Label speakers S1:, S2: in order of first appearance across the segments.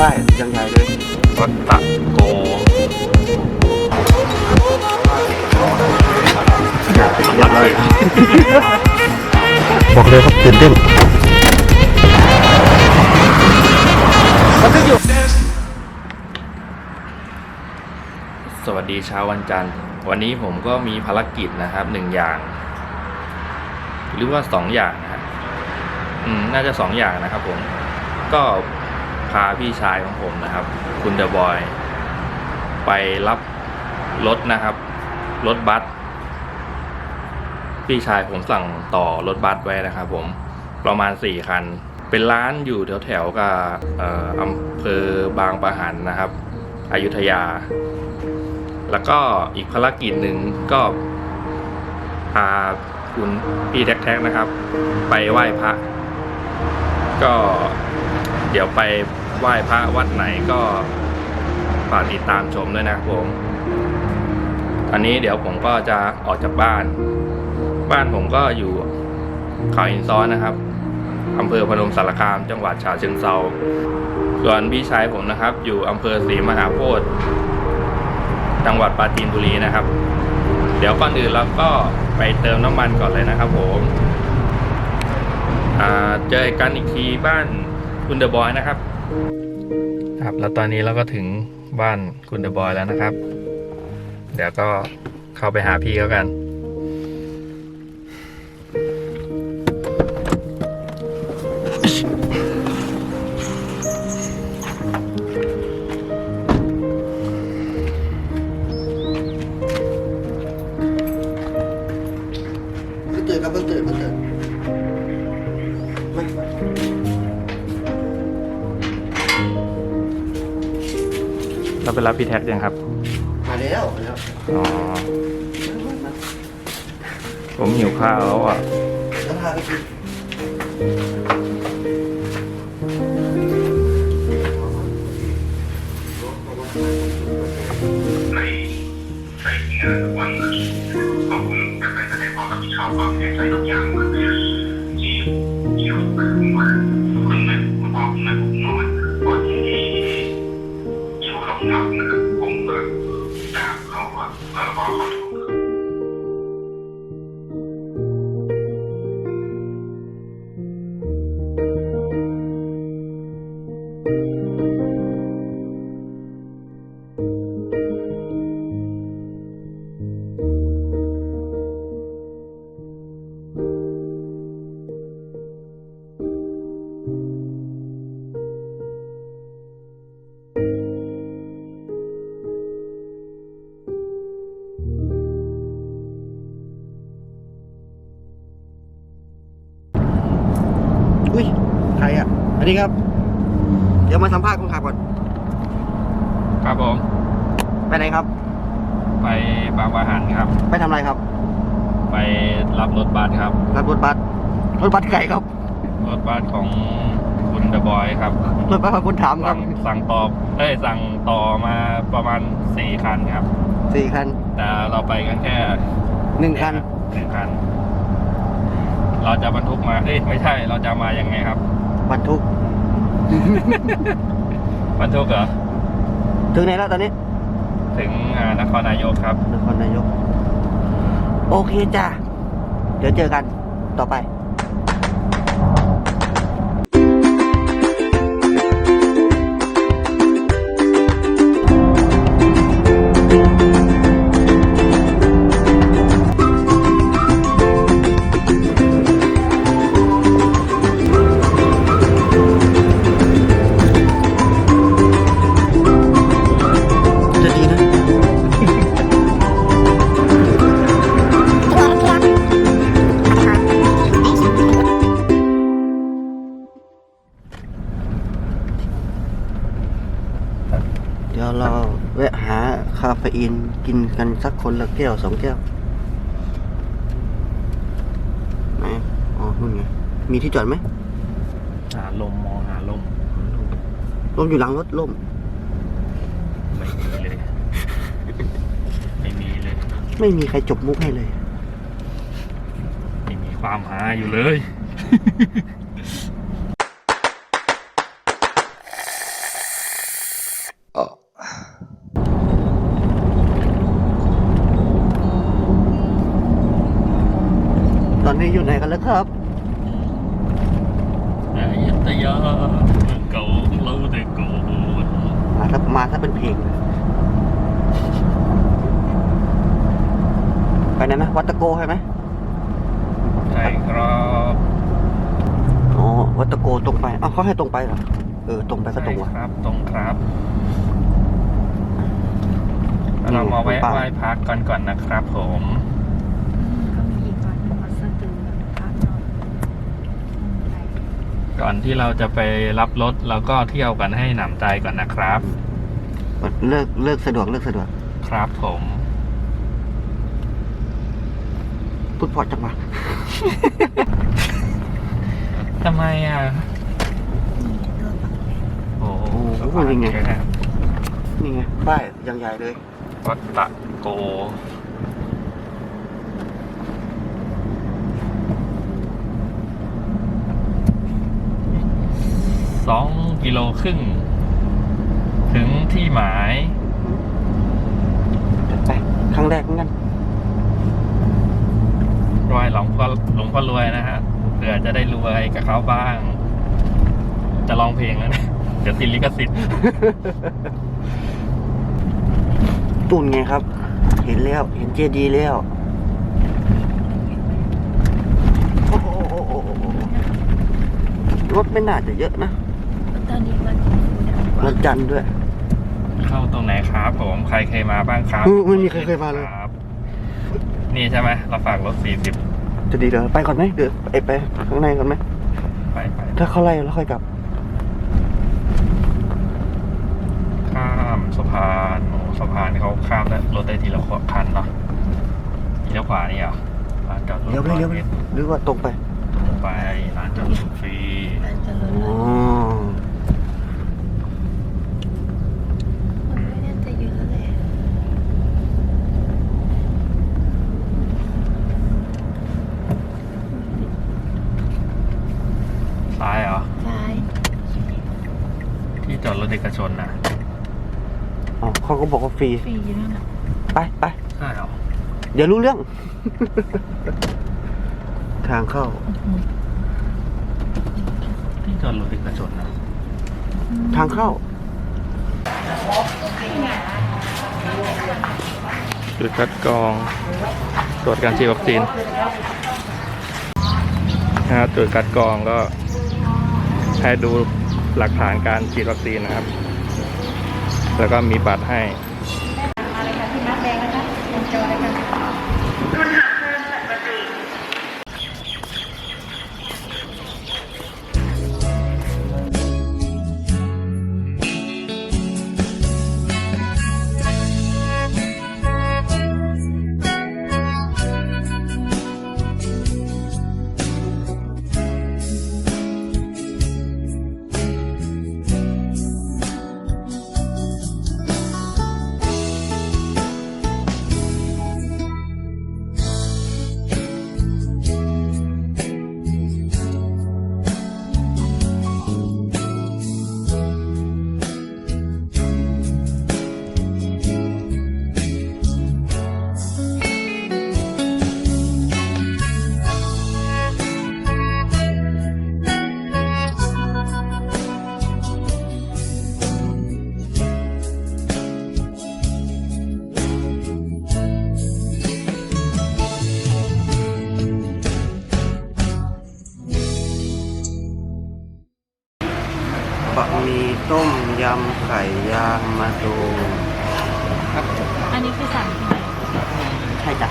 S1: ป้ายยังใหญ่เลย
S2: วัดตะโก
S1: ยัดเลย
S3: บอกเลยครับตื่นเต้น
S2: สวัสดีเช้าวันจันทร์ วันนี้ผมก็มีภารกิจนะครับหนึ่งอย่าง หรือว่าสองอย่างนะครับอืมน่าจะสองอย่างนะครับผมก็ พาพี่ชายของผมนะครับ คุณเดอะบอย ไปรับรถนะครับ รถบัสพี่ชายผมสั่งต่อรถบัสไว้นะครับผมประมาณสี่คัน เป็นร้านอยู่แถวๆกับอำเภอบางปะหันนะครับอยุธยา แล้วก็อีกภารกิจหนึ่งก็พาคุณพี่แท็กๆนะครับ ไปไหว้พระ ก็เดี๋ยวไป ไหว้พระวัดไหนก็ฝากติดตามชมด้วยนะครับผมอันนี้เดี๋ยวผมก็จะออกจากบ้าน บ้านผมก็อยู่เขาหินซ้อนนะครับอำเภอพนมสารคาม จังหวัดฉะเชิงเซาส่วนพี่ชายผมนะครับ อยู่อำเภอศรีมหาโพธิ์จังหวัดปราจีนบุรีนะครับ เดี๋ยวก่อนอื่นเราก็ไปเติมน้ำมันก่อนเลยนะครับผมเจอกันอีกทีบ้านคุณเดอะบอยนะครับ ครับแล้วตอนนี้เราก็ถึงบ้านคุณเดอะบอยแล้วนะครับ เดี๋ยวก็เข้าไปหาพี่เขากัน
S1: รา
S2: ไปรับพี่แท็กยังครับ
S1: มาแล้วมาแล้ว
S2: อ๋อ ผมหิวข้าวแล้วอะ
S1: แล้วพาไปกิน
S4: ในในงานวันขอบคุณแต่ไปแสดงความรับผิดชอบความเสียใจทุกอย่าง เดี
S1: ครับ เดี๋ยวมาสัมภาษณ์คนขับก่อน
S2: ครับผม
S1: ไปไหนครับ
S2: ไปบางปะหันครับ
S1: ไปทำอะไรครับ
S2: ไปรับรถบัสครับ
S1: รับรถบัส รถบัสไก่ครับ
S2: รถบัสของคุณเดอะบอยครับ
S1: รถบัสของคุณถามครั
S2: สั่
S1: บ
S2: งสั่งต่อเอ้ยสั่งต่อมาประมาณสี่คันครับ
S1: สี่คัน
S2: แต่เราไปกันแค่
S1: หนึ่งคัน
S2: หนึ่งคัน เราจะบรรทุกมาเอ้ยไม่ใช่ เราจะมายังไงครับ
S1: บรรทุก
S2: บรรทุกเหรอ
S1: ถึงไหนแล้วตอนนี้
S2: ถึงอ่านครนายกครับ
S1: นครนายก โอเคจ้าเดี๋ยวเจอกันต่อไป กินกันสักคนละแก้วสองแก้วไหนอ๋อนู่นไงมีที่จอดไหม
S2: หาลมมองหาลม
S1: ร่มอยู่หลังรถร่ม
S2: ไม่มีเลย ไม่มีเลย
S1: ไม่มีใครจบมุกให้เลย
S2: ไม่มีความหาอยู่เลย
S1: นี้อยู่ไหนกันแล้วครับ
S2: อยุธยาเมืองเก่าของเราแต่ก่อน
S1: มาถ้ามาถ้าเป็นเพลงเลยไปไหนนะวัดตะโกใช่ไหม
S2: ใช่ครับ
S1: อ๋อวัดตะโกตรงไปอ้าวเขาให้ตรงไปเหรอเออตรงไปก็ตรงว่ะ
S2: ใช่ครับ ตรงครับเรามาแวะไหว้พระก่อนก่อนนะครับผม
S3: ก็มีอีกวันหนึ่งวัดสะตือพระนอนไป
S2: ก่อนที่เราจะไปรับรถเราก็เที่ยวกันให้หนำใจก่อนนะครับ
S1: เลิกเลิกสะดวกเลิกสะดวก
S2: ครับผม
S1: พูดพอจังวะ
S2: ทำไมอะ
S3: นี่ตัวปักแดง
S2: โอ้โห
S1: โอ้โหยังไง นี่ไงป้ายยังใหญ่เลย
S2: วัดตะโก สองกิโลครึ่ง ถึงที่หมาย
S1: ไปครั้งแรกเหมือนกัน
S2: รวยหลวงพ่อหลวงพ่อรวยนะฮะเผื่อจะได้รวยกับเขาบ้าง จะร้องเพลงแล้วนะเดี๋ยวติดลิขสิทธิ์
S1: ตุ่นไงครับ เห็นแล้ว เห็นเจดีย์แล้วโอ้โหโอ้โหโอ้โหโอ้โหรถไม่น่าจะเยอะนะ
S3: ตอนนี้วันฟูดาว
S1: วันจันทร์ด้วย
S2: เข้าตรงไหนครับผมใครเคยมาบ้างครับ
S1: อืมไม่มีใครเคยมาเลย
S2: ครับนี่ใช่ไหมเราฝากรถสี่สิบ
S1: จะดีเดี๋ยวไปก่อนไหมเดี๋ยวไปไปข้างในก่อนไหม
S2: ไปไป
S1: ถ้าเขาไล่แล้วค่อยกลับ
S2: ข้ามสะพานโอ้สะพานเขาข้ามได้รถได้ทีละคันเนาะทีละขวานี่เหรอร้านจอดรถ
S1: เลี้ยวไปเลี้ยวไป
S2: ร้อมตร
S1: หรือว่าตรงไป
S2: ตรงไปร้านจอดรถฟรี
S3: มันจะลด
S1: อ๋อ
S3: มันไม่น่าจะเยอะเลย
S2: ซ้ายเหรอ
S3: ซ้าย
S2: ที่ จอดรถเอกชนนะ
S1: อ๋อเขาก็บอกว่าฟรี
S3: ฟรีนั่นน่ะ
S1: ไปไป
S2: ใช่เหรอ
S1: เดี๋ยวรู้เรื่อง ทางเข้า
S2: ที่จอดรถเอกชนนะ
S1: ทางเข้า
S2: จุดคัดกรองตรวจการฉีดวัคซีนนะครับจุดคัดกรองก็ให้ดู หลักฐานการฉีดวัคซีนนะครับ แล้วก็มีบัตรให้
S1: บะหมี่ต้มยำไข่ยางมาดู
S3: อันนี้คือสั่งที่ไหน
S1: ใช่จ้ะ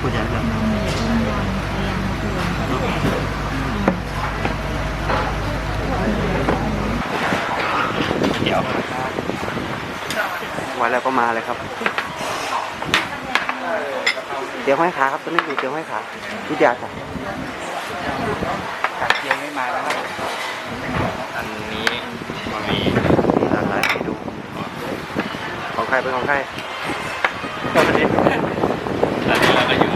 S1: พูดอย่างเดียว
S3: มันมีต้มยำไข่ยางมะตูม
S2: เดี๋ยว
S1: ไว้แล้วก็มาเลยครับ เดี๋ยวห้อยขาครับตัวนี้อยู่เดี๋ยวห้อยขาวิทยาจ้ะ
S2: อันนี้ มันมี
S1: มีหลากหลายให้ดูของใครเป็นของใคร
S2: ตอนนี้เราก็อยู่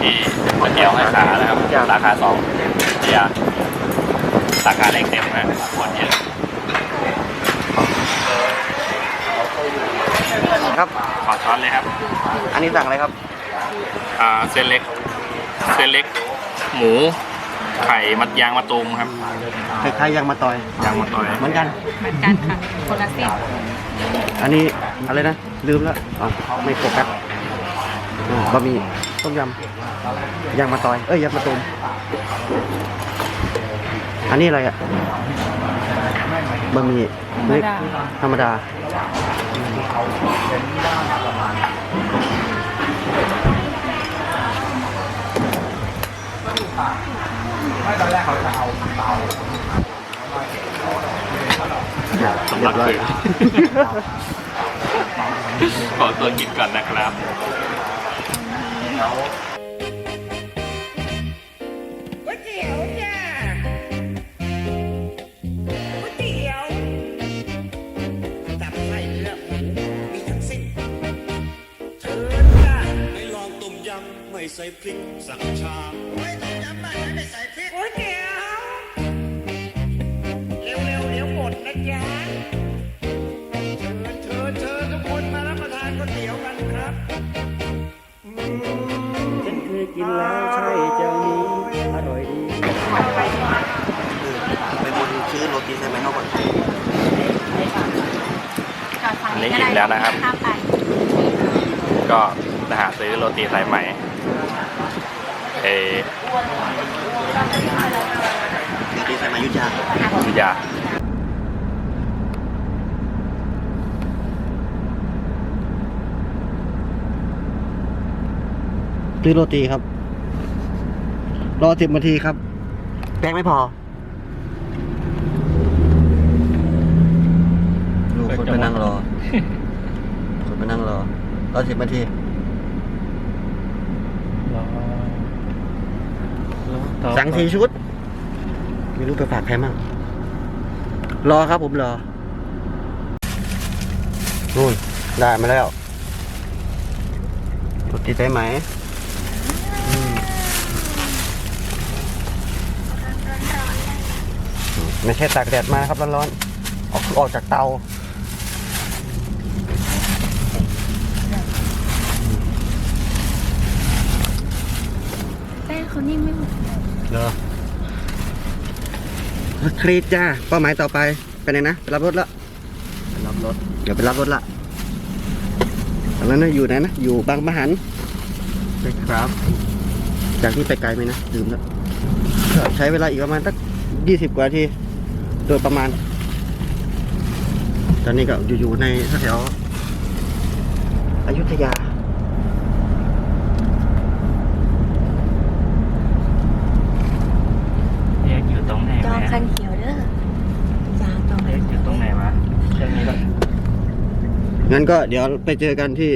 S2: ที่ตะเกียวให้ขานะครับสาขาสองเดียสาขาเล็กเต็มนะคนเยอะ
S1: ครับ
S2: ขอช้อนเลยครับ
S1: อันนี้สั่งอะไรครับ
S2: อ่าเส้นเล็กส้นเล็ก หมู ไข่มัดยางมะตูมครับ
S1: คล้ายๆยางมาตอย
S2: ยางมะตอย
S1: เหมือนกัน
S3: เหมือนกันค่ะคนละเส้น
S1: อันนี้อะไรนะ ลืมแล้วอ๋อไม่โฟกัสอ่าบะหมี่ต้มยำยางมาตอย เอ้ยยางมาตูมอันนี้อะไรอะบะหมี่เล็กธรรมดา
S2: สำหรับคือขอตัวกินก่อนนะครับ
S5: ก๋วยเตี๋ยวจ้าก๋วยเตี๋ยวตับไส้เลือดหมูมีทั้งสิ้นเชิญจ้า
S6: ให้ลองต้มยำไม่ใส่พริกสักชาม
S5: ไม่ต้มยำบ้านไหนไม่ใส่ กิน
S1: แล้วใช่เจ้านี้อร่อยดีไปบนซื้อโรตีใส่ไหมนอกก่อน
S2: อันนี้อิ่มแล้วนะครับ
S3: ข้ามไป
S2: ก็จะหาซื้อโรตีสายไหมเออ
S1: โรตีใส่ไหมยุทธยา
S2: ยุธยา
S1: ซื้อโรตีครับ รอสิบนาทีครับ แป้งไม่พอดูคนไปนั่งรอ คนไปนั่งรอ รอสิบนาทีสั่งสี่ชุด ไม่รู้ไปฝากใครมั่งรอครับผมรอนู่นได้มาแล้วรถติดได้ไหมอืม ไม่ใช่ตากแดดมานะครับร้อนๆออกออกจากเตา
S3: แป้งเขานิ่มไม่หมด
S1: เหรอครีดจ้าเป้าหมายต่อไปไปไหนนะไปรับรถละไปรับรถเดี๋ยวไปรับรถละตอนนั้นนะอยู่ไหนนะอยู่บางมะหันใช่ครับ จากที่ไปไกลไหมนะลืมแล้วใช้เวลาอีกประมาณสักยี่สิบกว่านาที โดยประมาณ ตอนนี้ก็อยู่ๆในแถวๆอยุธยา
S2: เอ๊ะอยู่ตรงไหน
S3: จองคันเขียวเด้อจ้าจองคัน
S2: อ
S3: เขีย
S2: ยู่
S3: ว
S2: ตรงไหนวะเช่นนี้ก็
S1: งั้นก็เดี๋ยวไปเจอกันที่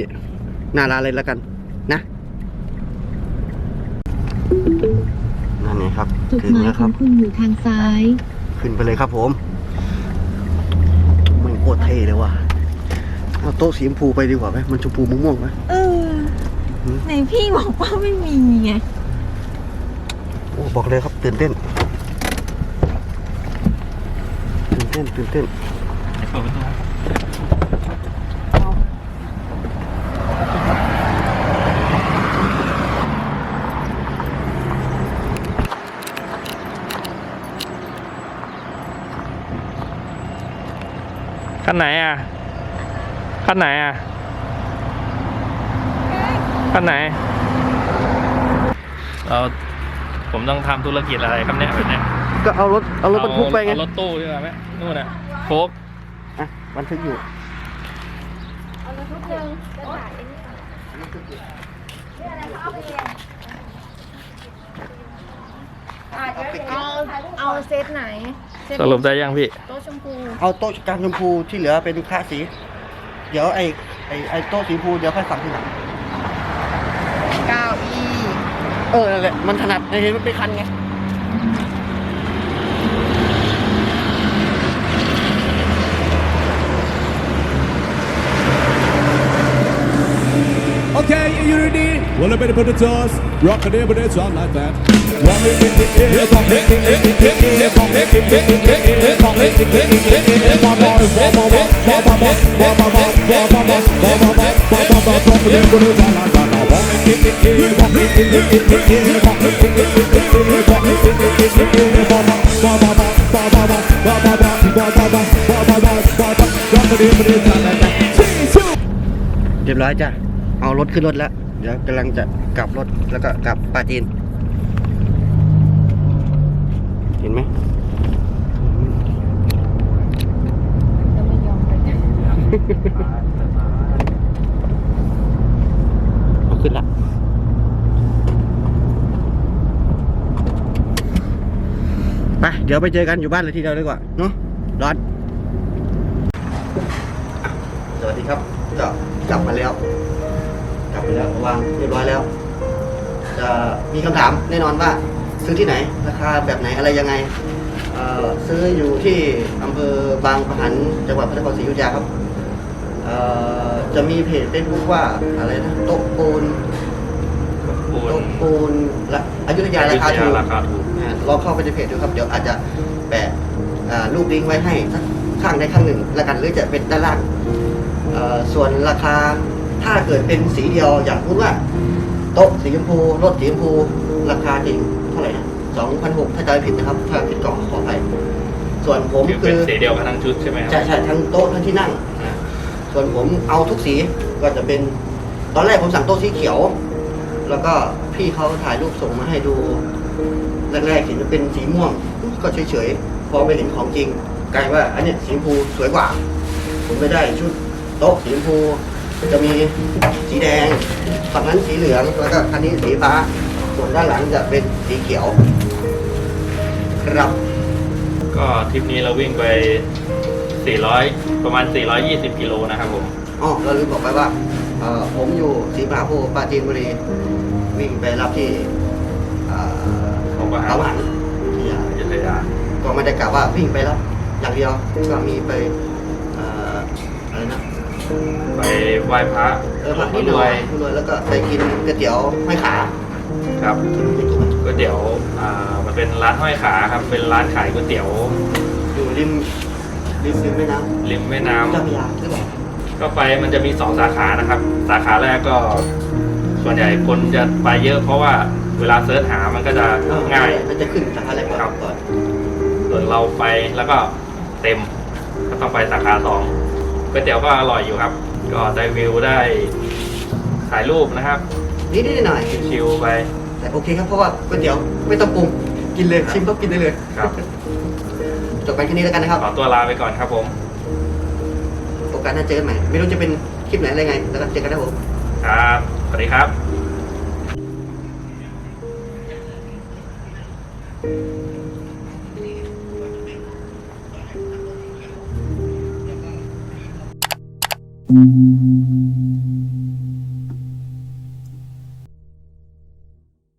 S1: หน้าร้านเลยแล้วกัน นะนั่นไงครับ
S7: จุด
S1: ถึง
S7: หมาย
S1: แล้ว
S7: ข
S1: ค
S7: อ
S1: รับ
S7: งคุณอยู่ทางซ้าย
S1: ขึ้นไปเลยครับผมมันโคตรเท่เลยว่ะเอาโต๊ะสีชมพูไปดีกว่าไหมมันชมพูม่วงๆไหม
S3: เออไหนพี่บอกว่าไม่มีไง
S1: โอ้บอกเลยครับตื่นเต้นตื่นเต้นตื่นเต้น
S2: เปิดประตู ขั้นไหนอะขั้นไหนอะขั้นไหน เราผมต้องทำธุรกิจอะไรครับเนี่ยแบบเนี้ย
S1: ก็เอารถเอารถบรรทุกไปไง
S2: เอารถตู้ใช่ไหมนู่นน่ะโฟก
S1: อะบรรทุกอยู่
S3: เอาเอาเซตไหนเซต
S2: สรุปได้ยังพี่
S3: โต๊ะชมพู
S1: เอาโต๊ะกลางชมพูที่เหลือเป็นค่าสี เดี๋ยวไอ้ไอ้ไอ้โต๊ะสีชมพูเดี๋ยวค่อยสั่งทีหลัง
S3: เก้าอี้
S1: เออนั่นแหละมันถนัดเห็นมันเป็นคันไง
S8: Well, a bit of the toss, rock a day, but it's all like that. Rock it, it, it, it, rock it, it, it, it, it, it, rock it, it, it, it, it, it, rock it, it, it, it, it, it, rock it, it, it, it, it, it, it,
S1: เรียบร้อยจ้ะ เอารถขึ้นรถแล้ว ดี๋ยวกำลังจะกลับรถแล้วก็กลับปาจีน เห็นไหม
S3: ยังไม่ยอมไป
S1: เอาขึ้นละไปเดี๋ยวไปเจอกันอยู่บ้านเลยทีเดียวดีกว่าเนาะร้อนสวัสดีครับก็กลับมาแล้ว กลับมาแล้ววางเรียบร้อยแล้ว จะมีคำถามแน่นอนว่า ซื้อที่ไหน ราคาแบบไหนอะไรยังไงเอ่อซื้ออยู่ที่อำเภอบางปะหันจังหวัดพระนครศรีอยุธยาครับเอ่อจะมีเพจเฟซบุ๊กว่าอะไรนะโต๊ะปูน
S2: ปู
S1: โต๊ะ
S2: น
S1: ปูนละอยุธยาราคาถูก
S2: ราคาถูก
S1: อ่าลองเข้าไปในเพจดูครับ เดี๋ยวอาจจะแปะอ่ารูปลิงก์ไว้ให้สักข้างใดข้างหนึ่งแล้วกันหรือจะเป็นด้านล่างเอ่อส่วนราคา ถ้าเกิดเป็นสีเดียวอย่างพูดว่า โต๊ะสีชมพูรถสีชมพูราคาจริงเท่าไหร่นะสองพันหกถ้าจำไม่ผิดนะครับ ถ้าผิดก็ขออภัยส่วนผม
S2: คือ
S1: คื
S2: เป็น
S1: อ
S2: สีเดียวกันทั้งชุดใช่ไหมครั
S1: ใช่ใช่ทั้งโต๊ะทั้งที่นั่ง
S2: อ่า
S1: ส่วนผมเอาทุกสีก็จะเป็น ตอนแรกผมสั่งโต๊ะสีเขียว แล้วก็พี่เขาถ่ายรูปส่งมาให้ดูแรกๆเห็นจะเป็นสีม่วงก็เฉยๆพอไปเห็นของจริงกลายว่าอันเนี้ยสีชมพูสวยกว่า ผมไม่ได้ชุดโต๊ะสีชมพู จะมีสีแดง ฝั่งนั้นสีเหลือง แล้วก็อันนี้สีฟ้า ส่วนด้านหลังจะเป็นสีเขียว ครับ
S2: ก็ทริปนี้เราวิ่งไป 400 ประมาณ 420 กิโลนะครับผม
S1: อ๋อเราลืมบอกไปว่าเอ่อผมอยู่ศรีมหาโพธิ์ปราจีนบุรี วิ่งไปรับที่เอ่อ
S2: ของประหาร
S1: เตาหานที่อะ
S2: อยุธยา
S1: ก็ไม่ได้กล่าวว่าวิ่งไปแล้ว อย่างเดียวก็มีไปเอ่ออะไรนะ
S2: ไปไหว้พระ
S1: เออ
S2: หล
S1: พั
S2: ว
S1: ก
S2: งพ่
S1: นิ
S2: อ
S1: ดห
S2: ร
S1: น่
S2: ว
S1: อย
S2: ย
S1: คุณรวยแล้วก็ไปกินก๋วยเตี๋ยวห้อยขา
S2: ครับก๋วยเตี๋ยวอ่ามันเป็นร้านห้อยขาครับ เป็นร้านขายก๋วยเตี๋ยว
S1: อยู่ริมริมริมแม่น้
S2: ริมแม่ำน้ำ
S1: เจ้าพระยาหรือเปล่า
S2: ก็ไปมันจะมีสองสาขานะครับ สาขาแรกก็ส่วนใหญ่คนจะไปเยอะเพราะว่าเวลาเซิร์ชหามันก็จะ
S1: เออ
S2: ง่าย
S1: มันจะขึ้นสาขาอะไรก่อน
S2: ครับ
S1: ก่อน
S2: ส่วนเราไปแล้วก็เต็ม ก็ต้องไปสาขาสอง ก๋วยเตี๋ยวก็อร่อยอยู่ครับ ก็ได้วิวได้ถ่ายรูปนะครับ
S1: นิดนิดหน่อย
S2: ชิลๆไป
S1: แต่โอเคครับเพราะว่าก๋วยเตี๋ยวไม่ต้องปรุงกินเลยชิมก็กินได้เลย
S2: ครับ
S1: จบกันแค่นี้แล้วกันนะครับ
S2: ขอตัวลาไปก่อนครับผม
S1: โอกาสหน้าเจอกันใหม่ไม่รู้จะเป็นคลิปไหนอะไรไง แล้วก็เจอกันนะผม
S2: ครับสวัสดีครับ
S8: Thank Mm-hmm.